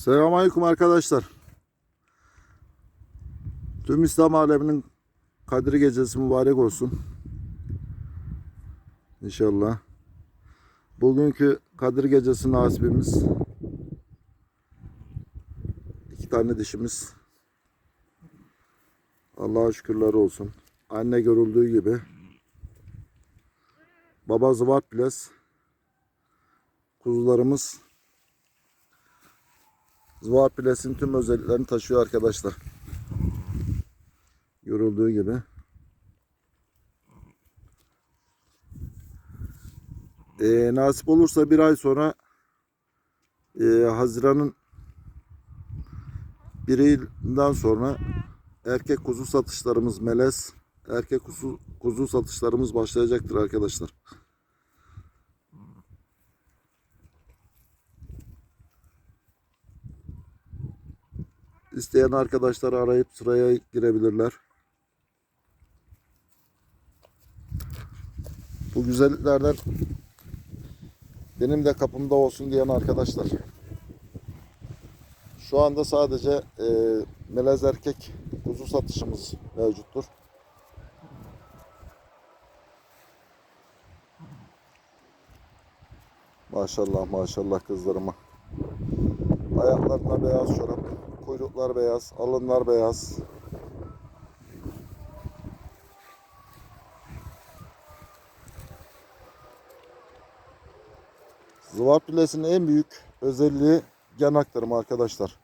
Selamünaleyküm arkadaşlar. Tüm İslam aleminin Kadir Gecesi mübarek olsun. İnşallah. Bugünkü Kadir Gecesi nasibimiz iki tane dişimiz. Allah'a şükürler olsun. Anne görüldüğü gibi. Baba zıvat biles. Kuzularımız Zıvar Ples'in tüm özelliklerini taşıyor arkadaşlar. Görüldüğü gibi. Ee, nasip olursa bir ay sonra e, Haziran'ın birinden sonra erkek kuzu satışlarımız melez erkek kuzu, kuzu satışlarımız başlayacaktır arkadaşlar. İsteyen arkadaşlar arayıp sıraya girebilirler. Bu güzelliklerden benim de kapımda olsun diyen arkadaşlar. Şu anda sadece e, melez erkek kuzu satışımız mevcuttur. Maşallah maşallah kızlarıma. Ayaklarına beyaz çorap, kuyruklar beyaz, alınlar beyaz. Zıvar pilesinin en büyük özelliği gen aktarımı arkadaşlar.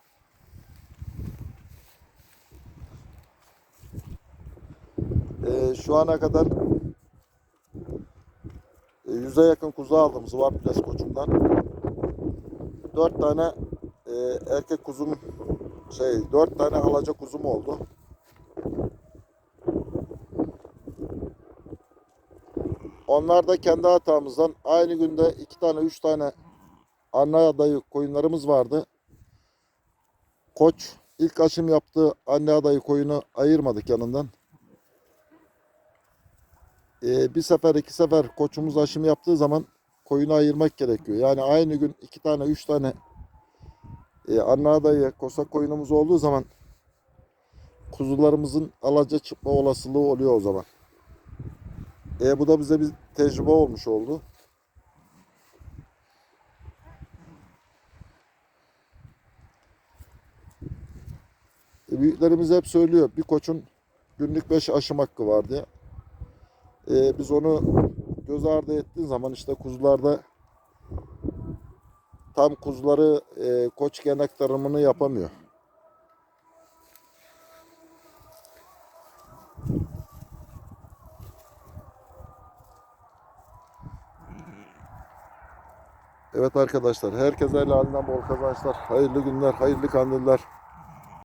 Ee, şu ana kadar e, yüze yakın kuzu aldım Zıvar Piles koçumdan. 4 tane e, erkek kuzum şey 4 tane alaca kuzum oldu. Onlar da kendi hatamızdan aynı günde 2 tane 3 tane anne adayı koyunlarımız vardı. Koç ilk aşım yaptığı anne adayı koyunu ayırmadık yanından. Ee, bir sefer iki sefer koçumuz aşım yaptığı zaman koyunu ayırmak gerekiyor. Yani aynı gün iki tane üç tane e, anne adayı kosak koyunumuz olduğu zaman kuzularımızın alaca çıkma olasılığı oluyor o zaman. E, bu da bize bir tecrübe olmuş oldu. E, büyüklerimiz hep söylüyor bir koçun günlük 5 aşım hakkı var diye. E, biz onu göz ardı ettiğin zaman işte kuzularda tam kuzuları e, koç gen aktarımını yapamıyor. Evet arkadaşlar herkese helalinden bol kazançlar, hayırlı günler, hayırlı kandiller.